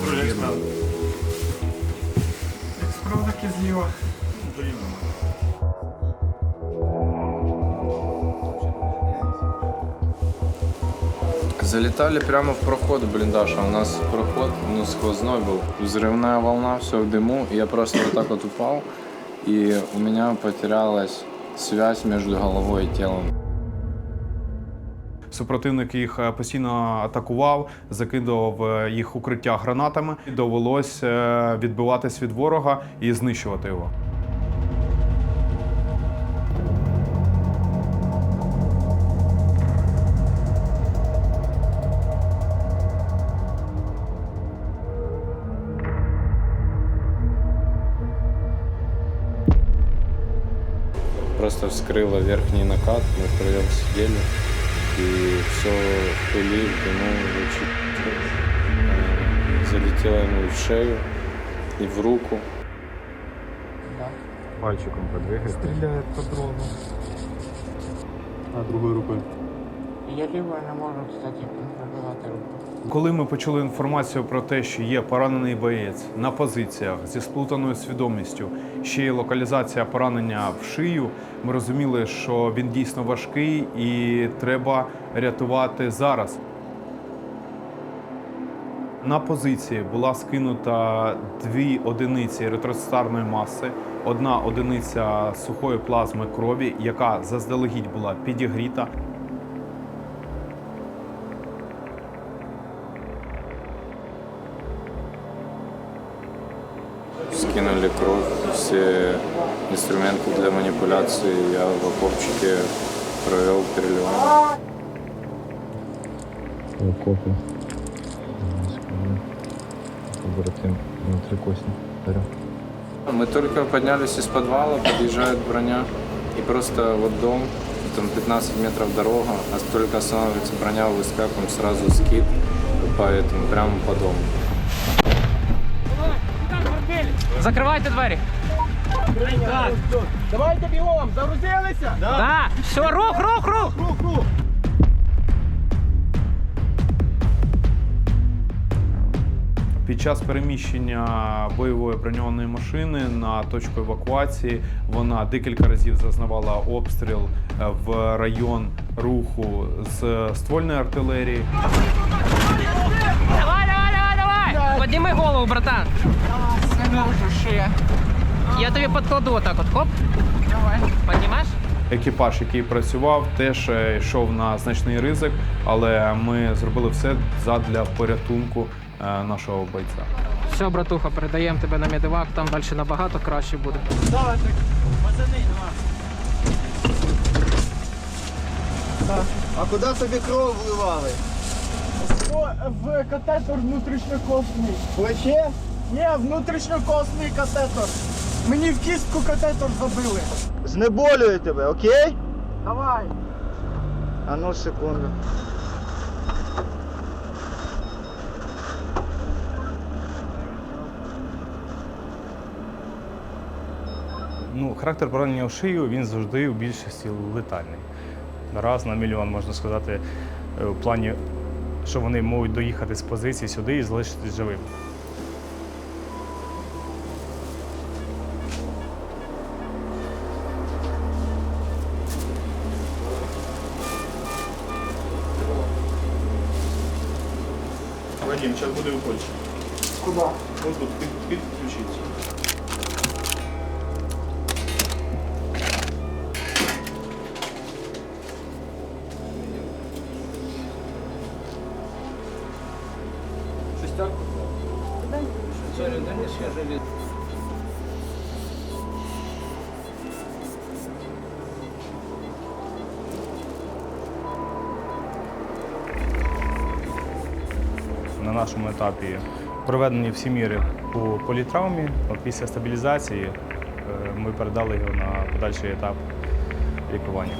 Друже, як справа? Як справа, так і зліва. Блін. Залетали прямо в проход в блиндаж, а у нас проход ну, сквозной был. Взрывная волна, все в дыму. и Я просто вот так вот упал, и у меня потерялась связь между головой и телом. Супротивник їх е, постійно атакував, закидував е, їх укриття гранатами. Довелось е, відбиватись від ворога і знищувати його. Просто вскрыло верхний накат, мы втроем сидели, и все в пыли, в дыму, очень, э, залетело ему и в шею, и в руку. Пальчиком подвигати. Стріляє по дрону. А другою рукою. Я лівою не можу, кстати, контролювати руку. Коли ми почули інформацію про те, що є поранений боєць на позиціях зі сплутаною свідомістю, ще й локалізація поранення в шию, ми розуміли, що він дійсно важкий і треба рятувати зараз. На позиції була скинута дві одиниці ретростарної маси, одна одиниця сухої плазми крові, яка заздалегідь була підігріта. Скинули кровь, все инструменты для манипуляции. Я в окопчике провел переливание. окопі. Побратим внутрикосні. Берем. Мы только поднялись из подвала, подъезжает броня, и просто вот дом, там 15 метров дорога, а только останавливается броня, выскакиваем сразу скид по этому, прямо по дому. Закривайте двері. Давайте бігом, загрузилися? Да. Так, все, рух, рух, рух. Рух, рух. Під час переміщення бойової броньованої машини на точку евакуації вона декілька разів зазнавала обстріл е, в район руху з ствольної артилерії. Давай, давай, давай, давай. Підніми голову, братан. Не можу ще. Я тобі підкладу отак от, хоп. Давай. Піднімаєш? Екіпаж, який працював, теж е, йшов на значний ризик, але ми зробили все задля порятунку е, нашого бойця. Все, братуха, передаємо тебе на медивак, там далі набагато краще буде. А куди тобі кров вливали? В катетер внутрішньокосний. Плече? Ні, внутрішньокосний катетер. Мені в кістку катетер забили. Знеболюю тебе, окей? Давай. А ну секунду. Ну, характер поранення в шию він завжди в більшості летальний. Раз на мільйон, можна сказати, е, в плані, що вони можуть доїхати з позиції сюди і залишитись живим. Вадим, зараз буде у Польщі. Шестерку? Ось тут під, підключиться. На нашому етапі проведені всі міри по політравмі. Після стабілізації е, ми передали його на подальший етап лікування.